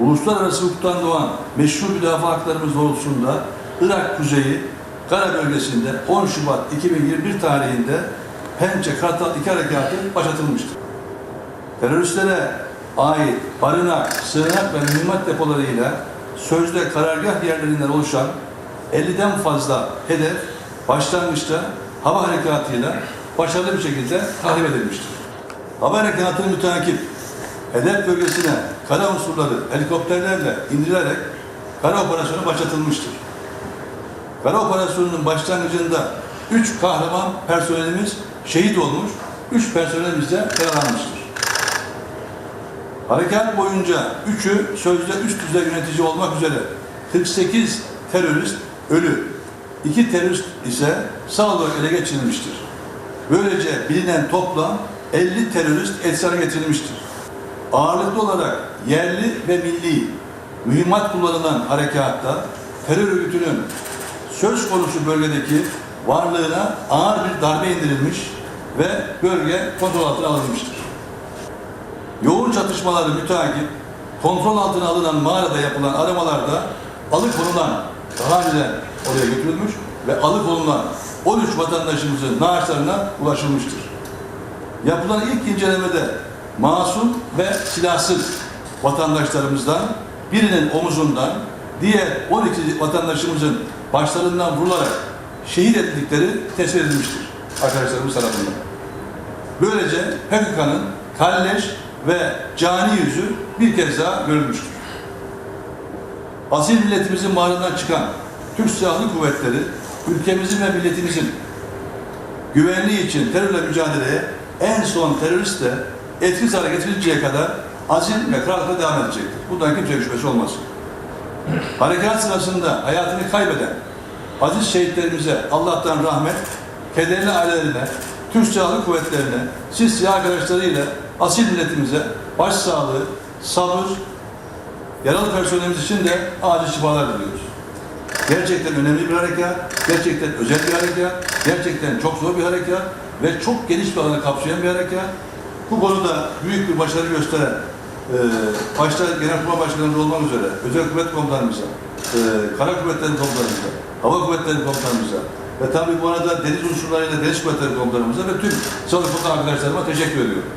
uluslararası hukuktan doğan meşru müdafaa haklarımız doğrultusunda Irak Kuzeyi Kara bölgesinde 10 Şubat 2021 tarihinde Pençe Kartal 2 harekatı başlatılmıştır. Teröristlere ait barınak, sığınak ve mühimmat depolarıyla sözde karargah yerlerinden oluşan 50'den fazla hedef başlangıçta hava harekatıyla başarılı bir şekilde tahrip edilmiştir. Hava harekatını müteakip hedef bölgesine kara unsurları helikopterlerle indirilerek kara operasyonu başlatılmıştır. Kara operasyonunun başlangıcında 3 kahraman personelimiz şehit olmuş, 3 personelimiz de yaralanmıştır. Harekat boyunca üçü sözde üst düzey yönetici olmak üzere 48 terörist ölü, iki terörist ise sağ olarak ele geçirilmiştir. Böylece bilinen toplam 50 terörist hale getirilmiştir. Ağırlıklı olarak yerli ve milli mühimmat kullanılan harekatta terör örgütünün söz konusu bölgedeki varlığına ağır bir darbe indirilmiş ve bölge kontrol altına alınmıştır. Yoğun çatışmaları müteakip, kontrol altına alınan mağarada yapılan aramalarda alıkonulan, daha önceden oraya götürülmüş ve alıkonulan 13 vatandaşımızın naaşlarına ulaşılmıştır. Yapılan ilk incelemede masum ve silahsız vatandaşlarımızdan birinin omuzundan, diğer 12 vatandaşımızın başlarından vurularak şehit edildikleri tespit edilmiştir arkadaşlarımız tarafından. Böylece PKK'nın kalleş ve cani yüzü bir kez daha görülmüştür. Asil milletimizin mağarından çıkan Türk Silahlı Kuvvetleri, ülkemizin ve milletimizin güvenliği için terörle mücadeleye en son teröristle etkisiz hale getirinceye kadar azim ve kararlılıkla devam edecektir. Bundan kimse şüphesi olmasın. Harekat sırasında hayatını kaybeden aziz şehitlerimize Allah'tan rahmet, kederli ailelerine, Türk Silahlı Kuvvetlerine, siz silah arkadaşlarıyla asil milletimize başsağlığı, sabır, yaralı personelimiz için de acil şifalar diliyoruz. Gerçekten önemli bir harekat, gerçekten özel bir harekat, gerçekten çok zor bir harekat ve çok geniş bir alanı kapsayan bir harekat. Bu konuda büyük bir başarı gösteren, e, başta Genelkurmay Başkanımız olmak üzere, özel kuvvet komutanımıza, e, kara kuvvetleri komutanımıza, hava kuvvetleri komutanımıza ve tabii bu arada deniz unsurlarıyla deniz kuvvetleri komutanımıza ve tüm sağlık komutan arkadaşlarıma teşekkür ediyorum.